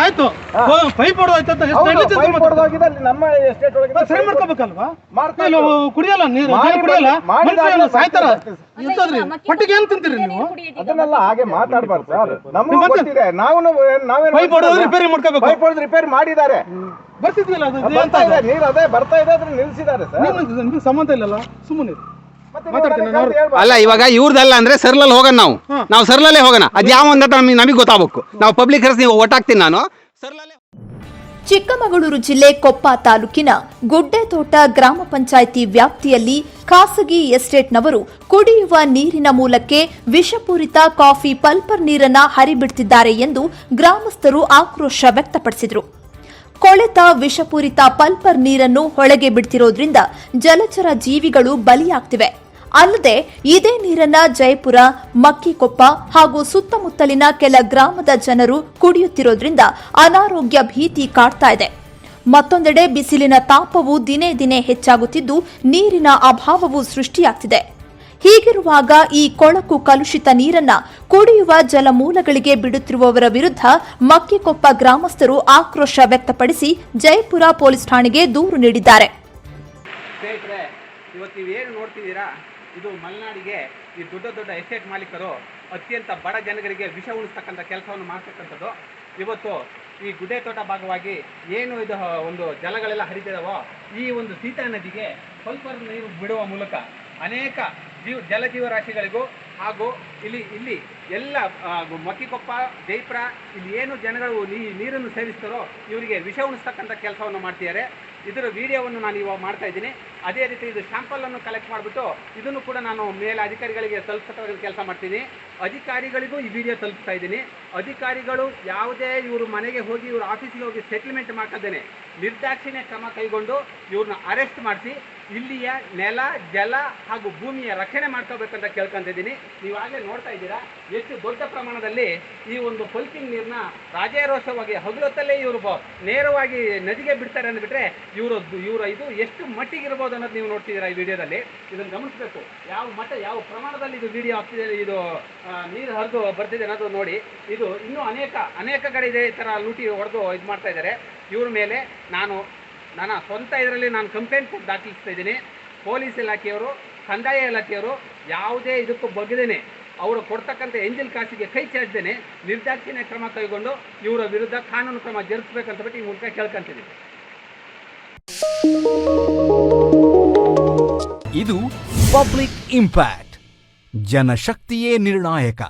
ಆಯ್ತು. ಪೈಪ್. ಹೊಡ್ದೋಗಿದೆ, ನಮ್ಮ ಎಸ್ಟೇಟ್ ಒಳಗೆ ಸರಿ ಮಾಡ್ಕೋಬೇಕಲ್ವಾ? ಮಾಡ್ತಾ. ಕುಡಿಯಲ್ಲ ನೀರು ಕುಡಿಯಲ್ಲ? ಮಾಡಿ ಮನುಷ್ಯ ಏನು ಮಾಡಿ ಸಾಯ್ತಾರ? ಮಾಡಿ ಹೊಟ್ಟಿಗೆ ಏನ್ ತಿಂತೀರಿ ನೀವು? ಅದನ್ನೆಲ್ಲ ಹಾಗೆ ಮಾತಾಡ್ಬಾರ್ದು ಸರ್. ನಮ್ಗೆ ನೀವು ಗೊತ್ತಿದೆ. ನಾವು ನಾವೇನು ಪೈಪ್ ಹೊಡೆದು ರಿಪೇರಿ ಮಾಡ್ಕೋಬೇಕು. ಪೈಪ್ ಹೊಡೆದು ರಿಪೇರಿ ಮಾಡಿದ್ದಾರೆ. ಬರ್ತಿದ್ವಿಲ್ಲ ಅದು ನೀರು ಅದೇ ಬರ್ತಾ ಇದೆ ಅದ್ರ ನಿಲ್ಸಿದ್ದಾರೆ ಸರ್. ಸಂಬಂಧ ಇಲ್ಲಲ್ಲ? ಸುಮ್ಮನೆ ಅಲ್ಲ ಇವಾಗ ಇವ್ರದಲ್ಲ ಅಂದ್ರೆ ಸರ್ಲಲ್ಲಿ ಹೋಗೋಣ ನಾವು. ನಾವು ಸರ್ಲಲ್ಲೇ ಹೋಗೋಣ. ಅದ್ ಯಾವ ಅಂತ ನಮಗೆ ನಮಗೆ ಗೊತ್ತಾಗಬೇಕು. ನಾವು ಪಬ್ಲಿಕ್ ಹೆಸರು ನೀವು ಒಟ್ಟಾಗ್ತೀನಿ ನಾನು. ಸರ್ಲಲ್ಲೇ ಚಿಕ್ಕಮಗಳೂರು ಜಿಲ್ಲೆ ಕೊಪ್ಪ ತಾಲೂಕಿನ ಗುಡ್ಡೆತೋಟ ಗ್ರಾಮ ಪಂಚಾಯಿತಿ ವ್ಯಾಪ್ತಿಯಲ್ಲಿ ಖಾಸಗಿ ಎಸ್ಟೇಟ್ನವರು ಕುಡಿಯುವ ನೀರಿನ ಮೂಲಕ್ಕೆ ವಿಷಪೂರಿತ ಕಾಫಿ ಪಲ್ಪರ್ ನೀರನ್ನ ಹರಿಬಿಡ್ತಿದ್ದಾರೆ ಎಂದು ಗ್ರಾಮಸ್ಥರು ಆಕ್ರೋಶ ವ್ಯಕ್ತಪಡಿಸಿದರು. ಕೊಳೆತ, ವಿಷಪೂರಿತ ಪಲ್ಪರ್ ನೀರನ್ನು ಹೊಳೆಗೆ ಬಿಡ್ತಿರೋದ್ರಿಂದ ಜಲಚರ ಜೀವಿಗಳು ಬಲಿಯಾಗ್ತಿವೆ. ಅಲ್ಲದೆ ಇದೇ ನೀರನ್ನ ಜಯಪುರ, ಮಕ್ಕಿಕೊಪ್ಪ ಹಾಗೂ ಸುತ್ತಮುತ್ತಲಿನ ಕೆಲ ಗ್ರಾಮದ ಜನರು ಕುಡಿಯುತ್ತಿರೋದ್ರಿಂದ ಅನಾರೋಗ್ಯ ಭೀತಿ ಕಾಡ್ತಾ ಇದೆ. ಮತ್ತೊಂದೆಡೆ ಬಿಸಿಲಿನ ತಾಪವು ದಿನೇ ದಿನೇ ಹೆಚ್ಚಾಗುತ್ತಿದ್ದು ನೀರಿನ ಅಭಾವವು ಸೃಷ್ಟಿಯಾಗ್ತಿದೆ. ಹೀಗಿರುವಾಗ ಈ ಕೊಳಕು ಕಲುಷಿತ ನೀರನ್ನ ಕುಡಿಯುವ ಜಲಮೂಲಗಳಿಗೆ ಬಿಡುತ್ತಿರುವವರ ವಿರುದ್ಧ ಮಕ್ಕಿಕೊಪ್ಪ ಗ್ರಾಮಸ್ಥರು ಆಕ್ರೋಶ ವ್ಯಕ್ತಪಡಿಸಿ ಜಯಪುರ ಪೊಲೀಸ್ ಠಾಣೆಗೆ ದೂರು ನೀಡಿದ್ದಾರೆ. ಇದು ಮಲೆನಾಡಿಗೆ ಈ ದೊಡ್ಡ ದೊಡ್ಡ ಎಸ್ಟೇಟ್ ಮಾಲೀಕರು ಅತ್ಯಂತ ಬಡ ಜನಗಳಿಗೆ ವಿಷ ಉಳಿಸ್ತಕ್ಕಂಥ ಕೆಲಸವನ್ನು ಮಾಡ್ತಕ್ಕಂಥದ್ದು. ಇವತ್ತು ಈ ಗುಡ್ಡೆ ತೋಟ ಭಾಗವಾಗಿ ಏನು ಇದು ಒಂದು ಜಲಗಳೆಲ್ಲ ಹರಿತಿದಾವೋ ಈ ಒಂದು ಸೀತಾ ನದಿಗೆ ಸ್ವಲ್ಪ ನೀರು ಬಿಡುವ ಮೂಲಕ ಅನೇಕ ಜೀವ ರಾಶಿಗಳಿಗೂ ಹಾಗೂ ಇಲ್ಲಿ ಇಲ್ಲಿ ಎಲ್ಲ ಮಕ್ಕಿಕೊಪ್ಪ, ಜೈಪುರ, ಇಲ್ಲಿ ಏನು ಜನಗಳು ನೀರನ್ನು ಸೇವಿಸ್ತಾರೋ ಇವರಿಗೆ ವಿಷ ಉಣಿಸ್ತಕ್ಕಂಥ ಕೆಲಸವನ್ನು ಮಾಡ್ತಿದ್ದಾರೆ. ಇದರ ವಿಡಿಯೋವನ್ನು ನಾನು ಇವಾಗ ಮಾಡ್ತಾ ಇದ್ದೀನಿ. ಅದೇ ರೀತಿ ಇದು ಸ್ಯಾಂಪಲನ್ನು ಕಲೆಕ್ಟ್ ಮಾಡಿಬಿಟ್ಟು ಇದನ್ನು ಕೂಡ ನಾನು ಮೇಲೆ ಅಧಿಕಾರಿಗಳಿಗೆ ತಲುಪಿಸ್ತಕ್ಕಂಥ ಕೆಲಸ ಮಾಡ್ತೀನಿ. ಅಧಿಕಾರಿಗಳಿಗೂ ಈ ವಿಡಿಯೋ ತಲುಪಿಸ್ತಾ ಇದ್ದೀನಿ. ಅಧಿಕಾರಿಗಳು ಯಾವುದೇ ಇವರು ಮನೆಗೆ ಹೋಗಿ, ಇವ್ರ ಆಫೀಸಿಗೆ ಹೋಗಿ ಸೆಟ್ಲ್ಮೆಂಟ್ ಮಾಡ್ಕೊಳ್ದೇನೆ ನಿರ್ದಾಕ್ಷಿಣ್ಯ ಕ್ರಮ ಕೈಗೊಂಡು ಇವ್ರನ್ನ ಅರೆಸ್ಟ್ ಮಾಡಿಸಿ, ಇಲ್ಲಿಯ ನೆಲ, ಜಲ ಹಾಗೂ ಭೂಮಿಯ ರಕ್ಷಣೆ ಮಾಡ್ಕೋಬೇಕಂತ ಕೇಳ್ಕೊಂತಿದ್ದೀನಿ ನೀವಾಗಲೇ ನೋಡ್ತಾ ಇದ್ದೀರಾ? ಎಷ್ಟು ದೊಡ್ಡ ಪ್ರಮಾಣದಲ್ಲಿ ಈ ಒಂದು ಪಲ್ಪಿಂಗ್ ನೀರನ್ನ ರಾಜಾರೋಷವಾಗಿ ಹಗಲೊತ್ತಲ್ಲೇ ಇವರು ನೇರವಾಗಿ ನದಿಗೆ ಬಿಡ್ತಾರೆ ಅಂದ್ಬಿಟ್ರೆ ಇವರು ಇವರ ಇದು ಎಷ್ಟು ಮಟ್ಟಿಗೆ ಇರ್ಬೋದು ಅನ್ನೋದು ನೀವು ನೋಡ್ತಿದ್ದೀರಾ ಈ ವಿಡಿಯೋದಲ್ಲಿ? ಇದನ್ನು ಗಮನಿಸಬೇಕು. ಯಾವ ಮಟ್ಟ, ಯಾವ ಪ್ರಮಾಣದಲ್ಲಿ ಇದು ವಿಡಿಯೋ ಆಗ್ತಿದೆ, ಇದು ನೀರು ಹರಿದು ಬರ್ತಿದೆ ಅನ್ನೋದು ನೋಡಿ. ಇದು ಇನ್ನೂ ಅನೇಕ ಅನೇಕ ಕಡೆ ಇದೆ ಥರ ಲೂಟಿ ಹೊಡೆದು ಇದು ಮಾಡ್ತಾ ಇದ್ದಾರೆ. ಇವ್ರ ಮೇಲೆ ನಾನು, ನನ್ನ ಸ್ವಂತ ಇದರಲ್ಲಿ ನಾನು ಕಂಪ್ಲೇಂಟ್ ದಾಖಲಿಸ್ತಾ ಇದ್ದೀನಿ. ಪೊಲೀಸ್ ಇಲಾಖೆಯವರು, ಕಂದಾಯ ಇಲಾಖೆಯವರು ಯಾವುದೇ ಇದಕ್ಕೂ ಬಗ್ಗದೇನೆ ಅವರು ಕೊಡ್ತಕ್ಕಂಥ ಎಂಜಿಲ್ ಕಾಸಿಗೆ ಕೈ ಚಾಚದೇನೆ ನಿರ್ದಾಕ್ಷಿಣ್ಯ ಕ್ರಮ ಕೈಗೊಂಡು ಇವರ ವಿರುದ್ಧ ಕಾನೂನು ಕ್ರಮ ಜರುಗಿಸ್ಬೇಕಂತ ಬಿಟ್ಟು ಈ ಮೂಲಕ ಕೇಳ್ಕೊಂತೀನಿ ಇದು ಪಬ್ಲಿಕ್ ಇಂಪ್ಯಾಕ್ಟ್. ಜನಶಕ್ತಿಯೇ ನಿರ್ಣಾಯಕ.